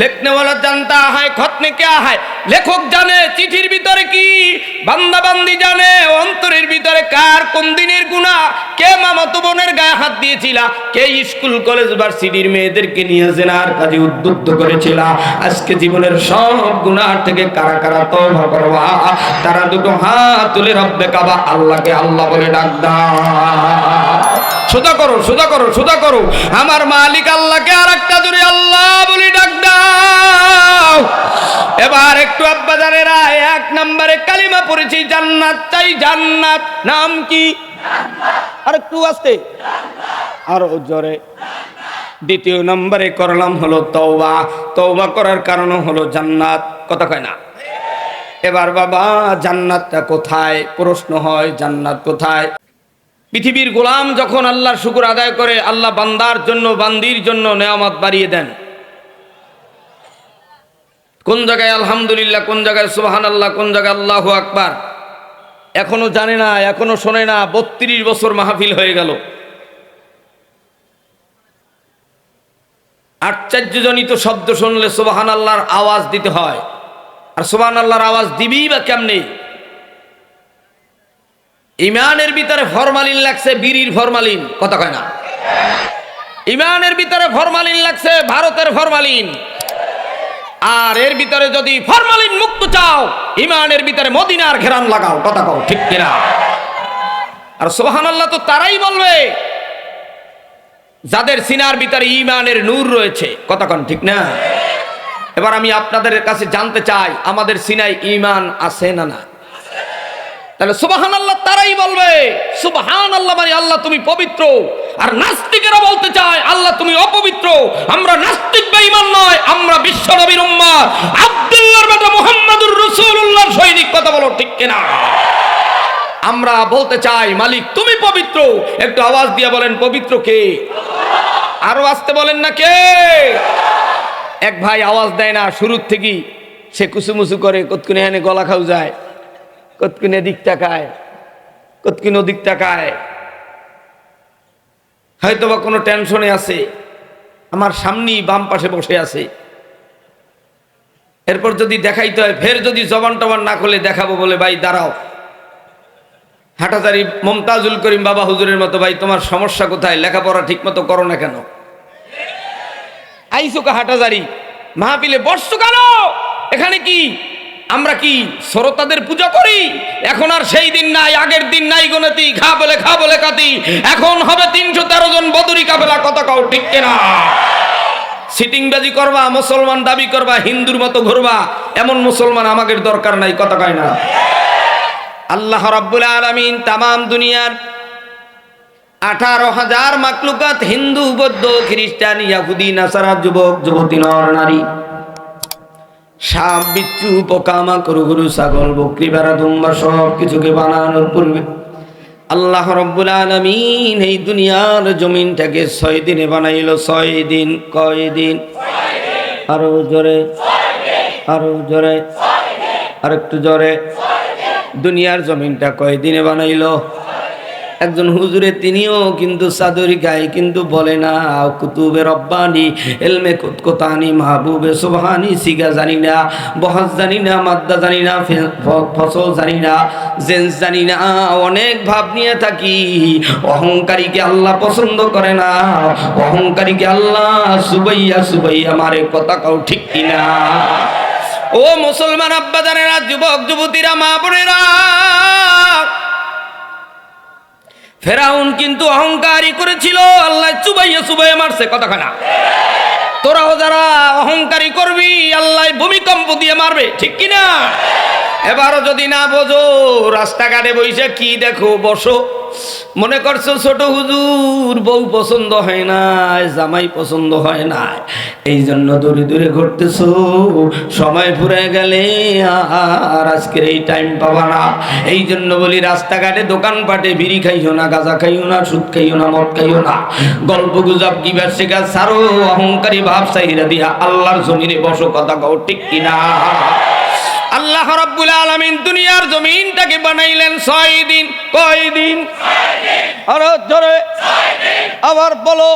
লেখনে বলা জানতা হয়, খতনে কে হয়? লেখক জানে, চিঠির ভিতরে কি? বান্দাবান্দি জানে, অন্তরের ভিতরে কার, কোন দিনের গুণা কে মামাতো বোনের গায়ে হাত দিয়েছিলা? কে স্কুল, কলেজ, ভার্সিটির মেয়েদেরকে নিয়ে আর কাজে উদ্বুদ্ধ করেছিল? আজকে জীবনের সব গুণার থেকে কারা কারা তবা করবা? তারা দুটো হাত তুলে রব্বে কাবা, আল্লাহকে আল্লাহ বলে ডাক দাও। সোজা করো সোজা করো সোজা করো। আমার মালিক আল্লাহকে আর একটা জোরে আল্লাহ বলি ডাক এবার একটু আব্বা জানেরা এক নম্বরে কালিমা পড়েছি, জান্নাত চাই, জান্নাত। নাম কি? আর একটু আসতে। আরও জোরে। দ্বিতীয় নম্বরে করলাম হলো তওবা। তওবা করার কারণ হলো জান্নাত। কথা কয় না? এবার বাবা, জান্নাতটা কোথায়? প্রশ্ন হয়, জান্নাত কোথায়? পৃথিবীর গোলাম যখন আল্লাহর শুকুর আদায় করে, আল্লাহ বান্দার জন্য, বান্দির জন্য নেয়ামত বাড়িয়ে দেন। কোন জায়গায় আলহামদুলিল্লাহ, কোন জায়গায় সুবাহান আল্লাহ কোন জায়গায় আল্লাহ আকবার, এখনও জানে না, এখনও শোনে না, বত্রিশ বছর মাহফিল হয়ে গেল। আশ্চর্যজনিত শব্দ শুনলে সুবাহান আল্লাহর আওয়াজ দিতে হয়। আর সুবাহান আল্লাহর আওয়াজ দিবি বা কেমনি? ইমানের ভিতরে ফরমালিন লাগছে, বিড়ির ফরমালিন। কথা কয় না। ইমানের ভিতরে ফরমালিন লাগছে, ভারতের ফরমালিন। আর এর ভিতরে যদি ফরমালিন মুক্ত চাও, ইমানের ভিতরে মদিনার ঘেরান লাগাও, কথা কও, ঠিক কিনা? আর সোহান আল্লাহ তো তারাই বলবে, যাদের সিনার ভিতরে ইমানের নূর রয়েছে, কথা কন, ঠিক না? এবার আমি আপনাদের কাছে জানতে চাই, আমাদের সিনাই ইমান আছে না না তাহলে সুবাহান আল্লাহ তারাই বলবে সুবাহান আল্লাহ মানে আল্লাহ তুমি পবিত্র। আর নাস্তিকেরা বলতে চায়, আল্লাহ তুমি অপবিত্র। আমরা নাস্তিক বা ইমান নয়, আমরা বিশ্ব নবীর উম্মাদ আব্দুল্লাহর বেটা মুহাম্মাদুর রাসূলুল্লাহর সৈনিক, কথা বলো ঠিক কিনা? আমরা বলতে চাই, মালিক তুমি পবিত্র। একটু আওয়াজ দিয়ে বলেন, পবিত্র কে? আরও আসতে বলেন না কে? এক ভাই আওয়াজ দেয় না, শুরুর থেকেই। সে কুসুমুসু করে, কতক্ষণে এনে গলা খাও যায় কতক্ষণ এদিক তাকায়? কতক্ষণ ওদিক তাকায়? হয়তো বা কোনো টেনশনে আছে। আমার সামনেই বাম পাশে বসে আছে। এরপর যদি দেখাইতে হয়, ফের যদি জবান টবান না করলে দেখাবো বলে, ভাই, দাঁড়াও। হাটাজারি মমতাজুল করিম বাবা হুজুরের মতো, ভাই, তোমার সমস্যা কোথায়? লেখাপড়া ঠিক মতো করো না কেন? আইসুকা হাটাজারি মাহফিলে বসছো কেন? এখানে কি? আমরা কি শ্রোতাদের পূজা করি? এখন আর সেই দিন নাই, আগের দিন নাই গণতি খা বলে খা বলে কাতি এখন হবে তিনশো তেরো জন বদরি কাফেলা, কথা কাউ ঠিক কেনা? সিটিংবাজি করবা, মুসলমান দাবি করবা, হিন্দুর মতো ঘুরবা, এমন মুসলমান আমাদের দরকার নাই, কথা কয় না। আল্লাহ রাব্বুল আলামিন তামাম দুনিয়ার আঠারো হাজার মাকলুকাত হিন্দু, বৌদ্ধ, খ্রিস্টান, ইয়াহুদি, নাসারা, যুবক, যুবতী, নর, নারী সাপ, বিচ্ছু পোকামা করু গরু, ছাগল, বকরি বেড়া দুম্বা সব কিছুকে বানানোর পূর্বে আল্লাহ রব্বুল আলমিন এই দুনিয়ার জমিনটাকে ছয় দিনে বানাইল। ছয় দিন, কয় দিন? আরও জোরে। আরও জোরে। আর একটু জোরে। দুনিয়ার জমিনটা কয় দিনে বানাইলো? একজন হুজুরে তিনিও কিন্তু চাদরি গায়ে কিন্তু বলে না কুতুবে রব্বানি, এলমে কুতকুতানি, মাহবুবে সুবহানি, সিগা জানি না বহাজ জানি না, মাদ্দা জানি না ফসল জানি না, জেন্স জানি না, অনেক ভাব নিয়ে থাকি। অহংকারীকে আল্লাহ পছন্দ করে না, অহংকারীকে আল্লাহ সুবাইয়া সুবাইয়া মারে কাউ ঠিক কিনা? ও মুসলমান আব্বাদানেরা যুবক, যুবতীরা মা বোনেরা ফেরাউন কিন্তু অহংকারই করেছিল। আল্লাহ চুবাইয়া চুবাইয়া মারছে কতখানা তোরাও যারা অহংকারী করবি, আল্লাহ ভূমিকম্প দিয়ে মারবে, ঠিক কি না এবারও যদি না বোঝো, রাস্তাঘাটে বইসে কি দেখো, বসো। মনে করছ ছোট হুজুর, বউ পছন্দ হয় না, জামাই পছন্দ হয় না। এই জন্য দূরে দূরে ঘুরতেছো, সময় ফুরে গেলে আর আজকের এই টাইম পাবা না। এই জন্য বলি, রাস্তাঘাটে দোকানপাটে বিড়ি খাইও না, গাঁজা খাইও না, সুদ খাইও না, মদ খাইও না। গল্প গুজব কিবার শেখা সারো অহংকারী ভাব চাহিদা দিয়া আল্লাহর জমিনে বসো, কথা কও ঠিক কিনা? আল্লাহ রাব্বুল আলামিন দুনিয়ার জমিনটাকে বানাইলেন ছয় দিন। কয় দিন? আরও ধরে আবার বলো।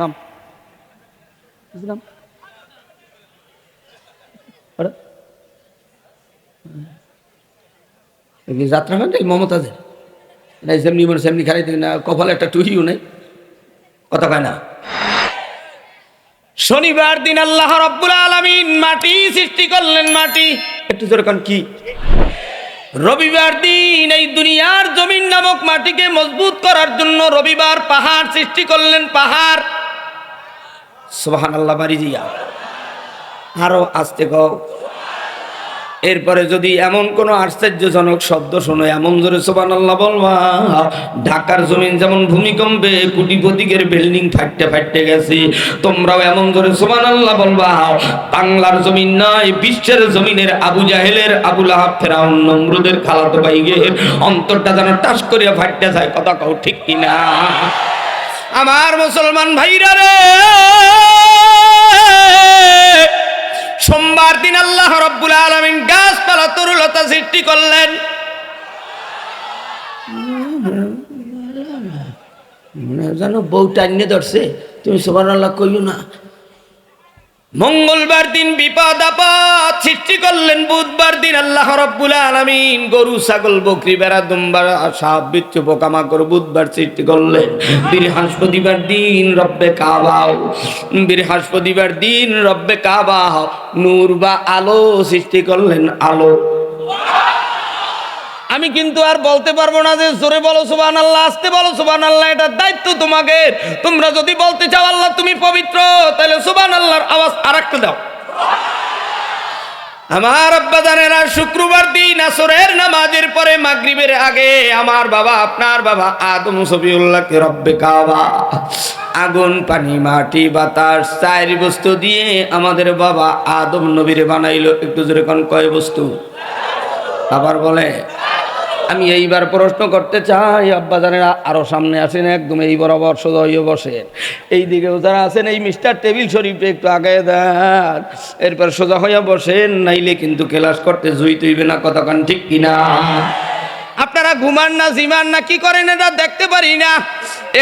নাম। যাত্রা এই মমতাজের? না সেমনি মানে সেমনি না, কপালে একটা টুহিও নেই। কথা কয় না। শনিবার দিন আল্লাহ রব্বুল আলমিন মাটি সৃষ্টি করলেন মাটি। একটু যেরকম কি? রবিবার দিন এই দুনিয়ার জমিন নামক মাটিকে মজবুত করার জন্য রবিবার পাহাড় সৃষ্টি করলেন পাহাড়। সোহান আল্লাহ বাড়ি জিয়া আরও আসতে কও। এরপরে যদি এমন কোনো আশ্চর্যজনক শব্দ শোনো, এমন জোরে সোবান আল্লাহ বলবা, ঢাকার জমিন যেমন ভূমিকম্পে কুটিপতিকের বিল্ডিং ফাটতে ফাটতে গেছে, তোমরাও এমন জোরে সোবান আল্লাহ বলবা, বাংলার জমিন নয় বিশ্বের জমিনের আবু জাহেলের, আবু লাহাব, ফেরাউন, নমরুদের খালাতো বাইগের অন্তরটা যেন টাস করিয়া ফাটতে যায়, কথা কও ঠিক কিনা? আমার মুসলমান ভাইরা রে! সোমবার দিন আল্লাহ রব্বুল আলমিন গাছপালা তরুলতা সৃষ্টি করলেন। যেন বউ এনে ধরছে। তুমি সোমান আল্লাহ কইও না। মঙ্গলবার দিন বিপদ আপদ সৃষ্টি করলেন, বুধবার দিন আল্লাহ রব্বুল আলমিন গরু, ছাগল, বকরি বেড়া দুম্বার, সাপ, বিচ্ছু, পোকামাকড় বুধবার সৃষ্টি করলেন। বৃহস্পতিবার দিন রব্বে কাবাও বৃহস্পতিবার দিন রব্বে কাবাও নূর বা আলো সৃষ্টি করলেন আলো। আমি কিন্তু আর বলতে পারব না যে জোরে বলো সুবান আল্লাহ আসতে বলো সুবান আল্লাহ এটার দায়িত্ব তোমাকে। তোমরা যদি বলতে চাও, আল্লাহ তুমি পবিত্র, তাহলে সুবান আল্লাহর আওয়াজ আর একটা দাও। আমার আব্বা জানেরা, শুক্রবার দিন আসরের নামাজের পরে মাগরিবের আগে আমার বাবা, আপনার বাবা আদম সবিউল্লাহকে রব্বে কাবা, আগুন, পানি, মাটি, বাতাস চার বস্তু দিয়ে আমাদের বাবা আদম নবীরে বানাইলো। একটু জোরে কোন, কয় বস্তু? আবার বলে আমি এইবার প্রশ্ন করতে চাই, আব্বা জানেরা, আরও সামনে আসেন, একদম এই বরাবর সোজা হয়ে বসেন এই দিকেও যারা আছেন, এই মিস্টার টেবিল শরীফে একটু আগে দেন। এরপর সোজা হইয়া বসেন, নাইলে কিন্তু ক্লাস করতে জুই তুইবে না কতক্ষণ ঠিক কিনা? আপনারা ঘুমান না, জিমান না, কি করেন এটা দেখতে পারি না।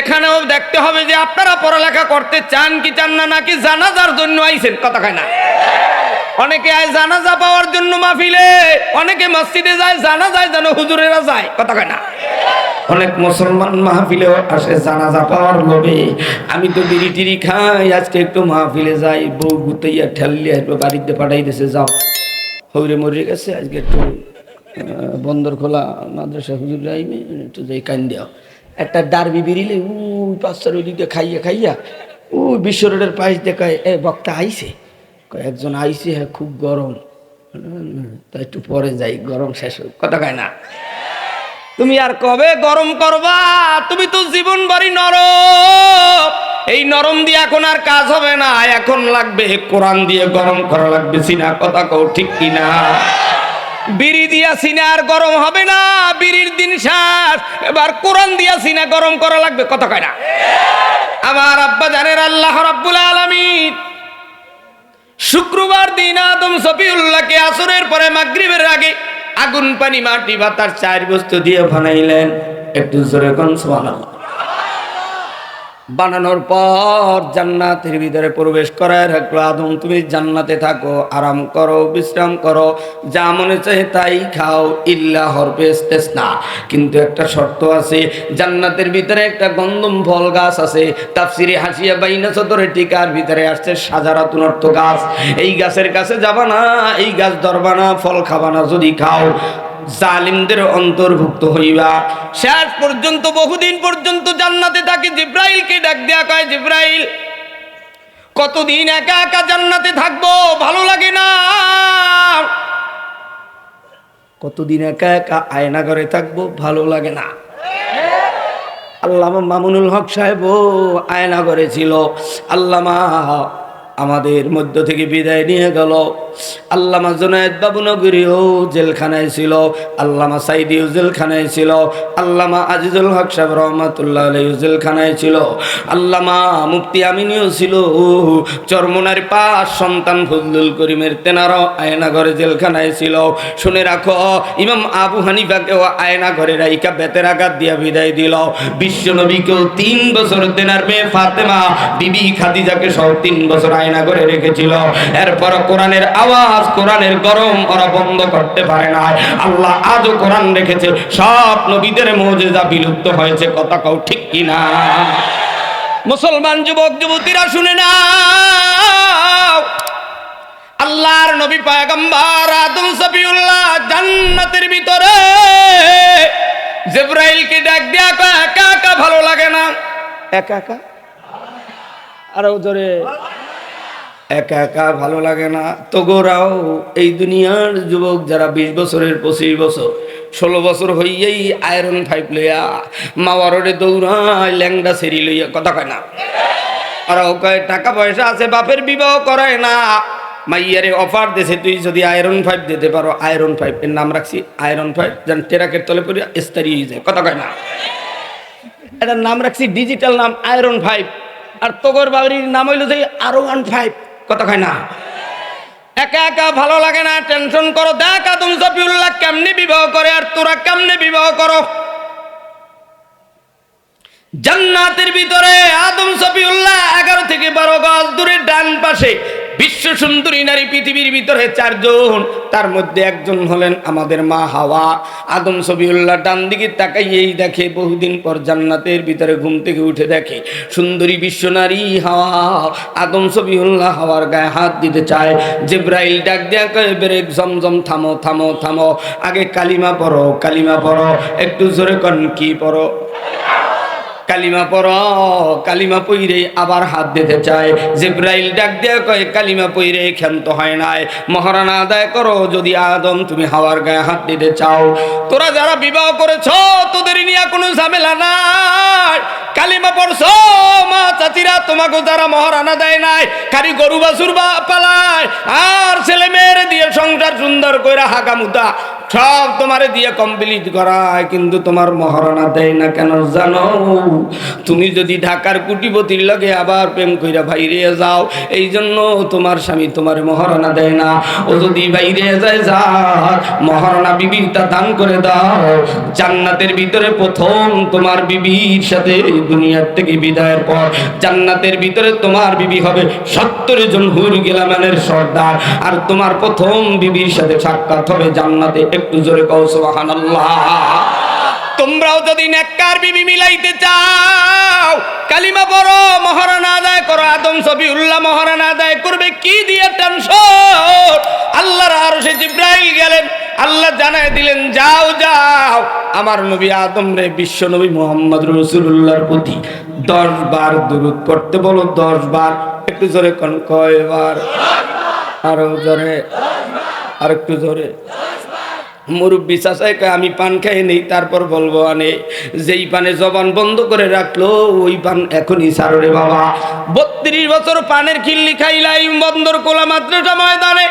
এখানেও দেখতে হবে যে আপনারা পড়ালেখা করতে চান কি চান না, নাকি জানাজার জন্য আইছেন, কথা কয় না। অনেকে আয় জানাজা পাওয়ার জন্য মাহফিলে, অনেকে মসজিদে যায় জানা যায় যেন হুজুরেরা যায়। কথা কয় না? অনেক মুসলমান মাহফিলেও আসে জানাজা পাওয়ার লোভে। আমি তো বিড়ি টিড়ি খাই, আজকে একটু মাহফিলে যাই, বউ গুতাইয়া ঠেললিয়া বাড়িতে পাঠাই দিছে, যাও। হৌরে মরে গেছে, আজকে একটু বন্দর খোলা, মাদ্রাসা হুজুর রাইমে একটু যাই কান দেওয়া একটা ডারবি বিরিলে উ পাঁচটার ওই দিকে খাইয়া খাইয়া ওই বিশ্ব রোডের পাশ দেখায় এ, বক্তা আইছে? একজন আইছে হ্যাঁ খুব গরম। তা একটু পরে যাই, গরম শেষ হোক। কথা কয় না? তুমি আর কবে গরম করবা? তুমি তো জীবন বাড়ি নরম। এই নরম দিয়ে এখন আর কাজ হবে না। এখন লাগবে কোরআন দিয়ে গরম করা লাগবে। সিনা, কথা কও ঠিক কিনা বিড়ি দিয়া সিনা আর গরম হবে না। বিড়ির দিন শ্বাস এবার কোরআন দিয়া সিনা গরম করা লাগবে। কথা কয় না? আমার আব্বা জানের আল্লাহ রাব্বুল আলামিন শুক্রবার দিন আদম সফিউল্লাহকে আসরের পরে মাগরিবের আগে আগুন, পানি, মাটি বাতার চার বস্তু দিয়ে বানাইলেন। একটু জোরে কোন, সুবহানাল্লাহ। বানানোর পর জান্নাতের ভিতরে প্রবেশ করায় রাখল, আদম, তুমি জান্নাতে থাকো, আরাম করো, বিশ্রাম করো, যা মনে চায় তাই খাও, ইল্লা হরবেস না কিন্তু একটা শর্ত আছে, জান্নাতের ভিতরে একটা গন্ধম ফল গাছ আছে, তাফসিরে হাসিয়া বাইনা সদরে টিকার ভিতরে আসছে সাজারাতুন অর্থ গাছ। এই গাছের কাছে যাবা না, এই গাছ ধরবা না, ফল খাবা না, যদি খাও জালিমদের অন্তর্ভুক্ত হইবা। শেষ পর্যন্ত, বহুদিন পর্যন্ত জান্নাতে থাকে, জিব্রাইলকে ডাক দেয়া কয়, জিব্রাইল, কতদিন একা একা জান্নাতে থাকব? ভালো লাগে না। কতদিন একা একা আয়না ঘরে থাকব? ভালো লাগে না। আল্লামা মামুনুল হক সাহেব আয়না ঘরে ছিল। আল্লামা আমাদের মধ্য থেকে বিদায় নিয়ে গেল। আল্লামা জুনায়দ বাবু নগরীও জেলখানায় ছিল, আল্লামা সাইদিও জেলখানায় ছিল, আল্লামা আজিজুল হক সাহেব রহমাতুল্লাহ আলাইও জেলখানায় ছিল, আল্লামা মুফতি আমিনীও ছিল, চরমনার পাঁচ সন্তান ফজলুল করিমের তেনারও আয়না ঘরে জেলখানায় ছিল। শুনে রাখো, ইমাম আবু হানিফাকেও আয়না ঘরে রাইকা বেতের আঘাত দিয়া বিদায় দিল। বিশ্ব নবীকেও তিন বছর তেনার মেয়ে ফাতেমা, বিবি খাদিজাকে সহ তিন বছর আয়না আয়না করে রেখেছিল। এরপর কোরআনের আওয়াজ, কোরআনের গরম ওরা বন্ধ করতে পারে না আল্লাহ আজও কোরআন রেখেছে। সব নবীদের মৌজেজা বিলুপ্ত হয়েছে, কথা কও ঠিক কিনা? মুসলমান যুবক, যুবতীরা শুনে না আল্লাহর নবী পায়গম্বর আদম সফিউল্লাহ জান্নাতের ভিতরে জিব্রাইলকে ডাক দিয়া একা একা ভালো লাগে না? একা একা? আরও জোরে। একা একা ভালো লাগে না। তো গোরাও এই দুনিয়ার যুবক যারা বিশ বছরের পঁচিশ বছর, ষোলো বছর হইয়েই আয়রন ফাইভ লইয়া মাওয়ারে দৌড়ায়, ল্যাংডা সেরি লইয়া কথা কয় না। আর ও কয়, টাকা পয়সা আছে, বাপের বিবাহ করায় না। মাইয়ারে অফার দেছে, তুই যদি আয়রন ফাইভ দিতে পারো আয়রন ফাইভ এর নাম রাখছি আয়রন ফাইভ যেন টেরাকের তলে পড়ে ইস্তারি হয়ে যায়, কথা কয় না। এটার নাম রাখছি ডিজিটাল নাম আয়রন ফাইভ আর তোগর বাড়ির নাম হইল যে আরও ওয়ান ফাইভ কথা কয় না? একা একা ভালো লাগে না টেনশন করো। দেখ আদম জফিউল্লাহ কেমনে বিবাহ করে আর তোরা কেমনে বিবাহ করো। জান্নাতের ভিতরে আদম সফিউল্লাহ এগারো থেকে বারো গজ দূরে ডান পাশে বিশ্ব সুন্দরী নারী পৃথিবীর ভিতরে চারজন, তার মধ্যে একজন হলেন আমাদের মা হাওয়া। আদম সফিউল্লাহ ডান দিকে তাকাইয়েই দেখে, বহুদিন পর জান্নাতের ভিতরে ঘুম থেকে উঠে দেখে, সুন্দরী বিশ্ব নারী হাওয়া। আদম সফিউল্লাহ হাওয়ার গায়ে হাত দিতে চায়। জিব্রাইল ডাক দেয়া কয়ে, ব্রেক জমজম থামো থামো থামো। আগে কালিমা পড়ো কালিমা পড়ো। একটু জোরে কন, কি পড়ো? কালিমা পর কালিমা পইরে আবার হাত দিতে চায়। জিব্রাইল ডাক দেয়া কয়, কালিমা পইরে ক্ষান্ত হয় নাই। মহারানা আদায় করো, যদি আদম তুমি হাওয়ার গায়ে হাত দিতে চাও। তোরা যারা বিবাহ করেছ, তোদের নিয়ে কোনো ঝামেলা নাই। কালিমা পড়ছো, মা চাচিরা তোমাকে যারা মহারানা দেয় নাই, খালি গরু বাছুর বা পালায়। আর ছেলে মেয়ের দিয়ে সংসার সুন্দর কইরা হাগামুতা। সব তোমারে দিয়ে কমপ্লিট করায়, কিন্তু তোমার মহারণা দেয় না কেন জানো? তুমি যদি ঢাকার কুটিপতির লগে আবার প্রেম কইরা বাইরে যাও, এই জন্য তোমার স্বামী তোমার মহারণা দেয় না। ও যদি বাইরে যায় যা মহারণা বিবিটা দান করে দাও, জান্নাতের ভিতরে প্রথম তোমার বিবির সাথে দুনিয়ার থেকে বিদায়ের পর জান্নাতের ভিতরে তোমার বিবি হবে সত্তর জন হুর গেলামানের সর্দার, আর তোমার প্রথম বিবির সাথে সাক্ষাৎ হবে জান্নাতে একটু জোরে কও সুবহানাল্লাহ। তোমরাও যদি নেককার বিবি মিলাইতে চাও, কালিমা পড়ো মহারানা আদায় করো, আদম সবি উল্লাহ মহারানা আদায় করবে, কি দিয়ে টেনশন? আল্লাহর আরও সে জিব্রাইল গেলেন, আল্লাহ জানায় দিলেন, যাও যাও। আমার নবী আদম রে, বিশ্ব নবী মোহাম্মদ রসুল্লাহর প্রতি দশ বার দুরুদ পড়তে বলো দশ বার একটু জোরে কোন, কয়বার? আরও জোরে আর একটু জোরে। মুরব্বী চাষায় আমি পান খাই নেই। তারপর বলব, আনে, যেই পানে জবান বন্ধ করে রাখল, ওই পান এখনই সাররে বাবা। বত্রিশ বছর পানের খিল্লি খাইলাই বন্দর কোলা মাদ্রাসা ময়দানে।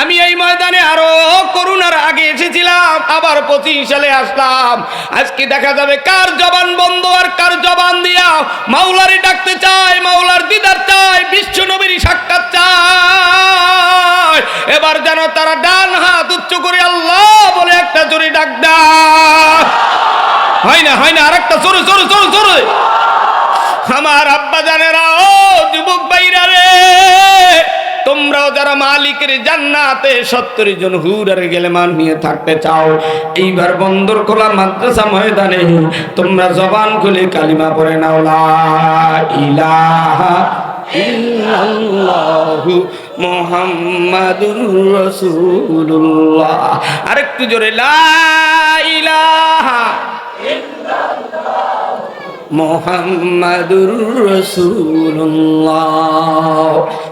আমি এই ময়দানে আরও করুণার আগে এসেছিলাম, আবার পঁচিশ সালে আসলাম। আজকে দেখা যাবে কার জবান বন্ধ আর কার জবান দিয়া মাওলারে ডাকতে চায়, মাওলার দিদার চায়, বিশ্ব নবীর সাক্ষাৎ চায়। এবার যেন তারা ডান হাত উচ্চ করে আল্লাহ বলে একটা জোরে ডাক দেয় হয় না হয় না আর একটা জোরে জোরে জোরে জোরে। আমার আব্বা জানেরা, ও যুবক বাইরা রে। তোমরাও যারা মালিকের জান্নাতে সত্তর জন হুরার গেলে মান নিয়ে থাকতে চাও, এইবার বন্দর খোলা মাদ্রাসা ময়দানে তোমরা জবান খুলে কালিমা পড়ে নাও, লা ইলাহা আরেকটু জোরে, লা ইলাহা মোহাম্মদুর রসুল্লাহ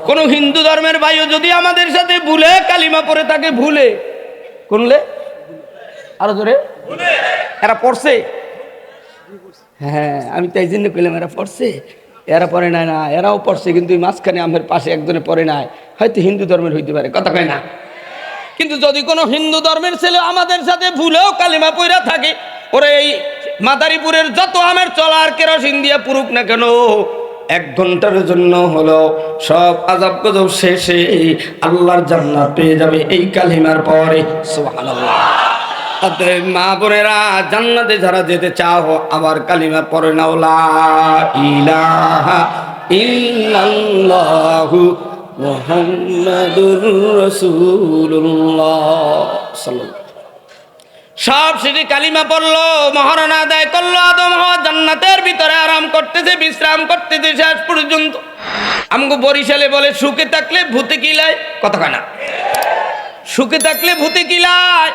কোন হিন্দু ধর্মের ভাইও যদি আমাদের সাথে ভুলে, কালিমা পরে তাকে ভুলে। কোনলে? আরও ধরে এরা পড়ছে। হ্যাঁ আমি তাই জন্য কইলাম, এরা পড়ছে। এরা পড়ে নাই না, এরাও পড়ছে, কিন্তু মাঝখানে আমার পাশে একজনে পড়ে নাই। হয়তো হিন্দু ধর্মের হইতে পারে, কথা কয় না। কিন্তু যদি কোনো হিন্দু ধর্মের ছেলে আমাদের সাথে ভুলেও কালিমা পইরা থাকে, ওরে এই মাদারীপুরের যত আমের চলার কেরোসিন দিয়ে পুরুক না কেন, এক ঘণ্টার জন্য হলো সব আজাব গজব শেষে আল্লাহর জান্নাত পেয়ে যাবে এই কালিমার পরে, সুবহানাল্লাহ। মা বোনেরা, জান্নাতে যারা যেতে চাও আবার কালিমা পরে নাও, লা ইলাহা ইল্লাল্লাহু মোহাম্মদুর রসুল্লাহ সাল্লাল্লাহু সব শেষে কালিমা পড়ল, মহারণা আদায় করল, আদম জান্নাতের ভিতরে আরাম করতেছে, বিশ্রাম করতেছে, শেষ পর্যন্ত। আমাকে বরিশালে বলে, সুখে থাকলে ভূতে কিলায় কথা কানা সুখে থাকলে ভূতে কিলায়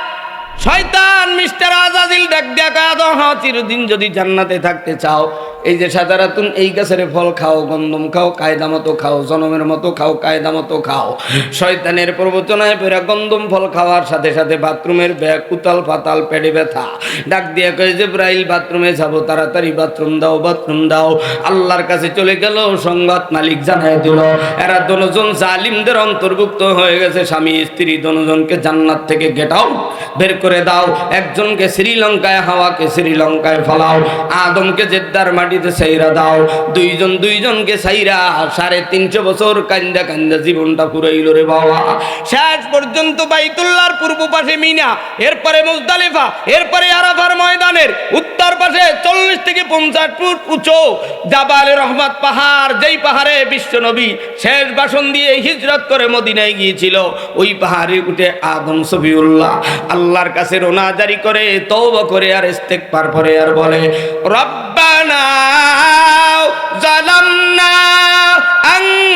শয়তান মিস্টার আজাদিল ডাক দেখা আদম হওয়া চিরদিন যদি জান্নাতে থাকতে চাও এই যে সাদারাতুন, এই গাছের ফল খাও, গন্ধম খাও, কায়দা মতো খাও, জনমের মতো খাও, কায়দা মতো খাও। শয়তানের প্রবচনায় পেরা গন্ধম ফল খাওয়ার সাথে সাথে বাথরুমের ব্যাগ, উতাল পাতাল, পেটে ব্যথা। ডাক দিয়ে কয়ে যে ব্রাইল বাথরুমে যাব, তাড়াতাড়ি বাথরুম দাও বাথরুম দাও। আল্লাহর কাছে চলে গেল সংবাদ মালিক জানাই দিল, এরা দনজন জালিমদের অন্তর্ভুক্ত হয়ে গেছে। স্বামী, স্ত্রী দনজনকে জান্নাত থেকে গেট আউট বের করে দাও। একজনকে শ্রীলঙ্কায় হাওয়াকে শ্রীলঙ্কায় ফলাও। আদমকে জেদ্দার মাটিতে সাইরা দাও। দুইজন দুইজনকে সাইরা সাড়ে তিনশো বছর কান্দা কান্দা জীবনটা পুরাইল রে বাবা। শেষ পর্যন্ত বাইতুল্লার পূর্ব পাশে মিনা, এরপরে মুজদালিফা, এরপরে আরাফার ময়দানের উত্তর পাশে চল্লিশ থেকে পঞ্চাশ ফুট উঁচু জাবালে রহমত পাহাড়, যেই পাহাড়ে বিশ্বনবী শেষ বাসন দিয়ে হিজরত করে মদিনায় গিয়েছিল, ওই পাহাড়ে উঠে আদম সফিউল্লাহ আল্লাহর কাছে রোনা জারি করে তৌব করে আর ইস্তেকবার পরে আর বলে, রব্বানা জালামনা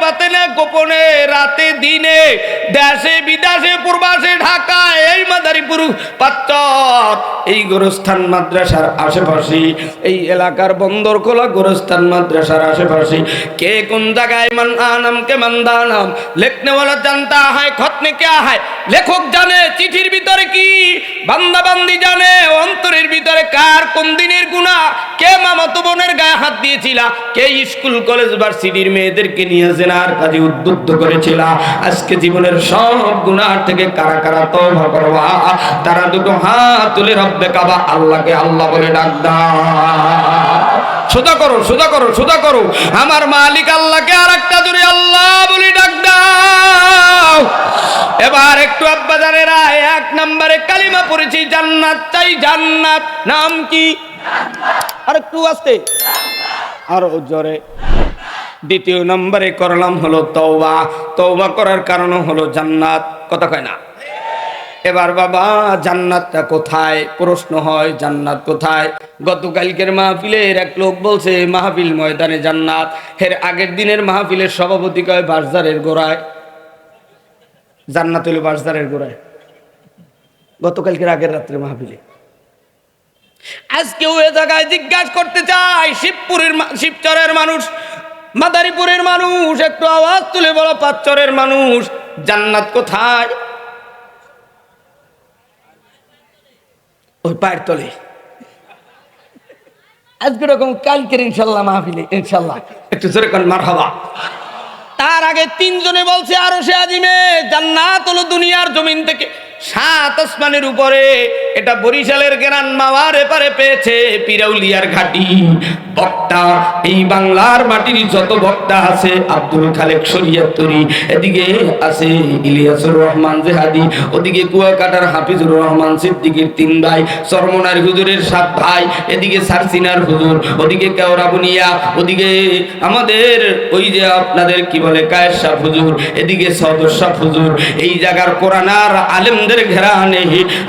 বাতেনে গোপনে, রাতে, দিনে, দেশে, বিদেশে, পূর্বাসে, ঢাকায়, এই মাদারীপুর পাত্তর, এই গোরস্থান মাদ্রাসার আশেপাশে, এই এলাকার বন্দর খোলা গোরস্থান মাদ্রাসার আশেপাশে, কে কোন জায়গায় মান আনাম, কে মান দানাম লেখনে वाला জানতা হয় খতনে কে হয়? লেখক জানে, চিঠির ভিতরে কি? বান্দা বান্দি জানে, অন্তরের ভিতরে কার, কোন দিনের গুণা কে মামাতো বোনের গায়ে হাত দিয়েছিল? কে স্কুল, কলেজ, ভার্সিটির মেয়েদেরকে নিয়ে জেনার কাজে উদ্বুদ্ধ করেছিল? আজকে জীবনের সব গুনার থেকে কারা কারা তওবা করবা? তারা দুটো হাত তুলে রব্বে কাবা, আল্লাহকে আল্লাহ বলে ডাক দাও। সোজা করো সোজা করো সোজা করো। আমার মালিক আল্লাহকে আর একটা জোরে আল্লাহ বলি এবার একটু আব্বাজানেরা এক নম্বরে কালিমা পড়েছি, জান্নাত চাই, জান্নাত। নাম কি? আর একটু আসতে। আরও জোরে। দ্বিতীয় নম্বরে করলাম হলো তওবা। তওবা করার কারণ হলো জান্নাত। কথা কয় না? এবার বাবা, জান্নাতটা কোথায়? প্রশ্ন হয়, জান্নাত কোথায়? গতকালকের মাহফিলের এক লোক বলছে, মাহফিল ময়দানে জান্নাত। এর আগের দিনের মাহফিলের সভাপতি কয় বাসদারের গোড়ায়। জান্নাত হইল বাসদারের গোড়ায়। গতকালকের আগের রাত্রে মাহফিলে। আজকে ওই জায়গায় জিজ্ঞাসা করতে চাই, শিবপুরের শিবচরের মানুষ, মাদারীপুরের মানুষ, একটু আওয়াজ তুলে বলো, পাঁচচরের মানুষ, জান্নাত কোথায়? ওই পায়ের তলে। আজকে রকম কালকের ইনশাল্লাহ মাহফিলে, ইনশাল্লাহ। একটু জোরে কোন মার তার আগে তিনজনে বলছে আরও সে আজিমে জান্নাত হলো দুনিয়ার জমিন থেকে সাত আসমানের উপরে এটা বরিশালের গেরান মাওয়ার এপারে পেয়েছে পিরাউলিয়ার ঘাটি। বক্তা, এই বাংলার মাটির যত বক্তা আছে, আব্দুল খালেক শরিয়াতুরি এদিকে আছে ইলিয়াসুর রহমান জেহাদি, ওদিকে কুয়াকাটার হাফিজুর রহমান সিদ্দিকীর তিন ভাই চরমনার হুজুরের সাত ভাই, এদিকে সারসিনার হুজুর, ওদিকে কেওড়া বুনিয়া, ওদিকে আমাদের ওই যে আপনাদের কি বলে, কায়ের শাহ হুজুর, এদিকে সদর শাহ হুজুর। এই জায়গার কোরআনার আলেমদের ঘেরানে।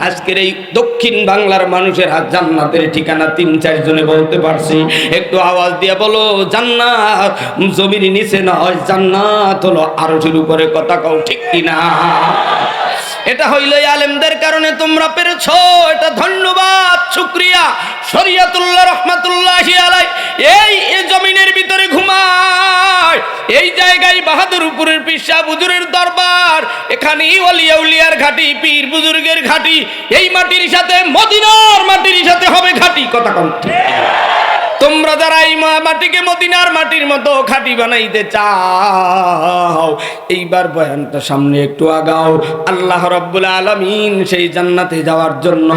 আজকের এই দক্ষিণ বাংলার মানুষের হাত জান্নাতের ঠিকানা তিন, চার জনে বলতে পারছি। একটু আওয়াজ দিয়ে বলো, জান্নাত। জমির নিচে না হয় জান্নাত হলো আরশের উপরে, কথা কও ঠিক কিনা? এটা হইল আলেমদের কারণে তোমরা পেরেছ। এটা ধন্যবাদ, শুক্রিয়া। শরিয়াতুল্লাহ, রহমাতুল্লাহ আলাই এই জমিনের ভিতরে ঘুমায়। এই জায়গায় বাহাদুরপুরের পিসা বুজুরের দরবার। এখানে ওলিয়া উলিয়ার ঘাটি, পীর বুজুর্গের ঘাটি। এই মাটির সাথে মদিনার মাটির সাথে হবে ঘাটি, কথা কম তোমরা যারা এই মাটিকে মদিনার মাটির মতো খাঁটি বানাইতে চাও, এইবার বয়ানটা সামনে একটু আগাও। আল্লাহ রব্বুল আলমিন সেই জান্নাতে যাওয়ার জন্য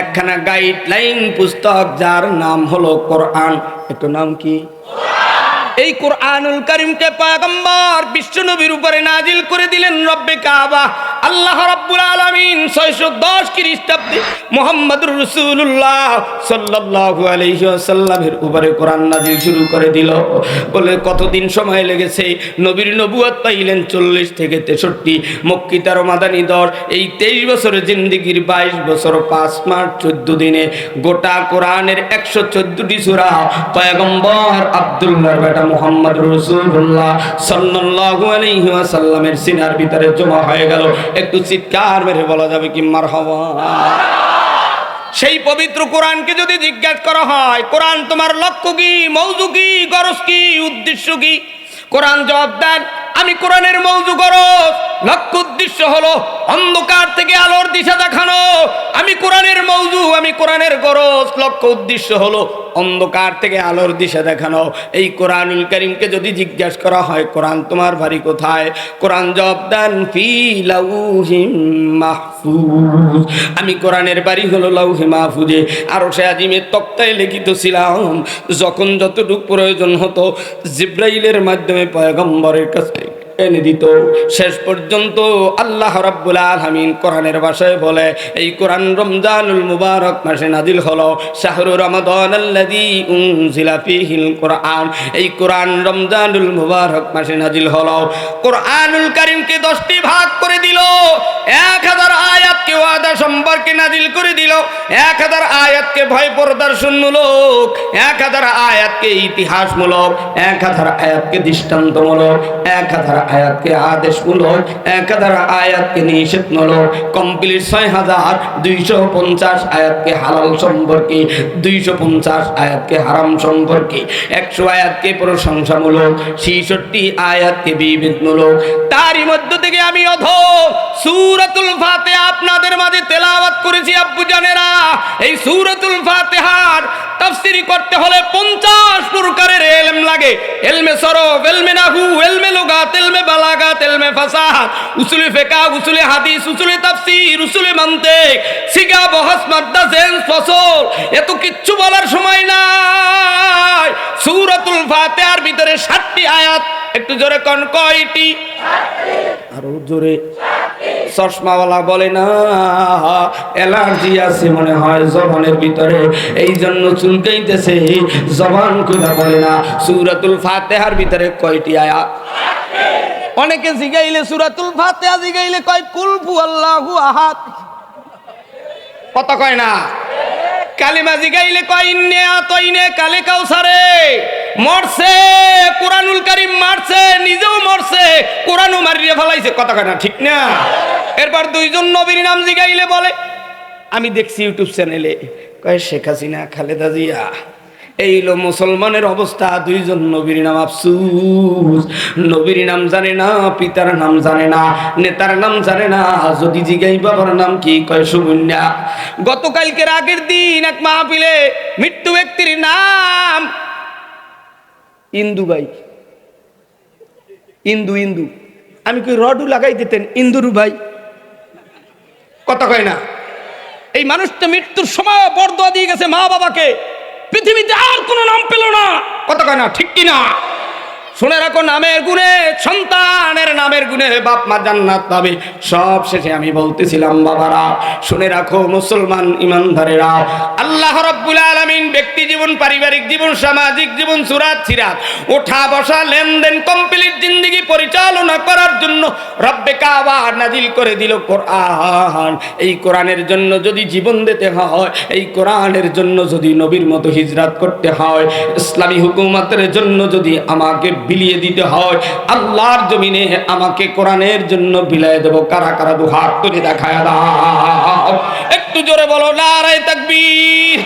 একখানা গাইডলাইন পুস্তক, যার নাম হলো কোরআন। একটু নাম কি? এই কোরআনুল করিমকে পয়গম্বর বিশ্বনবীর উপরে নাজিল করে দিলেন রব্বে কাবা। আল্লাহ রাব্বুল আলামিন 610 খ্রিস্টাব্দে মুহাম্মদুর রাসূলুল্লাহ সাল্লাল্লাহু আলাইহি ওয়াসাল্লামের উপরে কোরআন নাজিল শুরু করে দিল। বলে, কতদিন সময় লেগেছে? নবীর নবুয়ত পাইলেন 40 থেকে 63 মক্কি তেরো মাদানী দশ, এই 23 বছরের জিন্দেগির 22 বছর 5 মাস 14 দিনে গোটা কোরআনের 114টি সূরা, পয়গম্বর আব্দুল্লাহর বেটা মুহাম্মদ রাসূলুল্লাহ সাল্লাল্লাহু আলাইহি ওয়াসাল্লামের সিনার ভিতরে জমা হয়ে গেল। একটু চিৎকার মেরে বলা যাবে কি মারহাবা? সেই পবিত্র কোরআনকে যদি জিজ্ঞাসা করা হয়, কোরআন তোমার লক্ষ্য কি, মৌজু কি, গরজ কি, উদ্দেশ্য কি? কোরআন জবাব দেন, আমি কোরআনের মৌজু গরজ, লক্ষ্য উদ্দেশ্য হলো অন্ধকার থেকে আলোর দিশা দেখানো। আমি কোরআনের মৌজু, আমি কোরআনের গরজ। লক্ষ্য উদ্দেশ্য হলো অন্ধকার থেকে আলোর দিশা দেখানো। এই কোরআনুল করিমকে যদি জিজ্ঞাসা করা হয়, কোরআন তোমার বাড়ি কোথায়? কোরআন জবাব দেন, ফি আমি কোরআনের বাড়ি হলো লাউহে মাহফুজে। আরও সে আজিমের তক্তায় লিখিত ছিলাম, যখন যতটুক প্রয়োজন হতো জিব্রাইলের মাধ্যমে পয়গম্বরের কাছে এনে দিত। শেষ পর্যন্ত আল্লাহ রাব্বুল আলামিন কোরআনের ভাষায় বলে, এই কোরআন রমজানুল মুবারক মাসে নাজিল হলো। শাহরু রমাদান আল্লাযী উনজিলা ফীহিল কোরআন। এই কোরআন রমজানুল মুবারক মাসে নাজিল হলো। কোরআনুল কারীমকে 10টি ভাগ করে দিল। 1000 আয়াতকে ওয়াদা সম্পর্কে নাজিল করে দিল। 1000 আয়াতকে ভয় প্রদর্শনমূলক 1000 আয়াতকে ইতিহাসমূলক 1000 আয়াতকে দৃষ্টান্তমূলক 1000 আয়াতকে আদেশমূলক 1000 আয়াতকে নিষেধমূলক, কমপ্লিট 6250 আয়াতকে হালাল সম্পর্কে 250 আয়াতকে হারাম সম্পর্কে 100 আয়াতকে প্রশংসামূলক 66 আয়াতকে বিবেদমূলক তারই মধ্য থেকে আমি অধ সূরাতুল ফাতিহা আপনাদের মাঝে তেলাওয়াত করেছি আব্বু জানেরা। এই সূরাতুল ফাতিহার তাফসিরি করতে হলে 50 প্রকারের ইলম লাগে। ইলমে সরফ ইলমে নাহু ইলমে লুগাত ইলমে বালাগাত ইলমে ফাসাহাত উসুলে ফিকহ উসুলে হাদিস উসুলে তাফসীর উসুলে মানতিক সিগা বহস মাদ্দা জেন্স ফসল এত কিচ্ছু বলার সময় নাই। সূরাতুল ফাতিহার ভিতরে 60টি আয়াত একটু জোরে কোন কয়টি? আরও জোরে। চশমাওয়ালা বলে না অ্যালার্জি আছে মনে হয় জবানের ভিতরে। এই জন্য চুলকাইতেছে, জবান খুলে বলে না। সুরাতুল ফাতেহার ভিতরে কয়টি আয়াত? অনেকে জিগাইলে সুরাতুল ফাতেহা, জিগাইলে কয় কুলফু আল্লাহু আহাদ। কত কয় না। কালিমা জিগাইলে কয়, ইন্নে আতইনে কালে কাউসারে। মরছে, কোরআনুল কারীম মারছে, নিজেও মরছে, কোরআনও মারিয়ে ফেলাইছে। কথা কয় না, ঠিক না? এরপর দুইজন নবীর নাম জিগাইলে বলে, আমি দেখছি ইউটিউব চ্যানেলে। কয়, শেখ হাসিনা, খালেদা জিয়া, এই হলো মুসলমানের অবস্থা, দুইজন নবীর নাম আফসুস। নবীর নাম জানে না, পিতার নাম জানে না, নেতার নাম জানে না, যদি জিগাই বাবার নাম কি? কয় সুমন্যা গতকালকের আগের দিন এক মাহফিলে মৃত্যু ব্যক্তির নাম ইন্দু ভাই ইন্দু ইন্দু। আমি কি রডু লাগাই দিতেন, ইন্দুরু ভাই। কথা কয় না। এই মানুষটা মৃত্যুর সময় বরদোয়া দিয়ে গেছে মা বাবাকে পৃথিবীতে আর কোনো নাম পেল না। কথা কয় না, ঠিক কিনা? শুনে রাখো, নামের গুণে, সন্তানের নামের গুণে বাপ মা জান্নাত পাবে। সব শেষে আমি বলতেছিলাম, বাবারা, শুনে রাখো মুসলমান ইমানদারেরা, আল্লাহ রব্বুল আলামিন ব্যক্তি জীবন, পারিবারিক জীবন, সামাজিক জীবন, সুরাত, সিরাত ওঠা বসা, লেনদেন, কমপ্লিট জিন্দগি পরিচালনা করার জন্য রব্বে কাবা নাজিল করে দিল কোরআন। এই কোরআনের জন্য যদি জীবন দিতে হয়, এই কোরআনের জন্য যদি নবীর মতো হিজরাত করতে হয়, ইসলামী হুকুমতের জন্য যদি আমাকে বিলিয়ে দিতে হয়। আল্লাহর জমিনে আমাকে কোরআনের জন্য বিলাই দেব। কারা কারা দু হাত তুলে দেখায় দাও। একটু জোরে বলো, নারায় তাকবীর।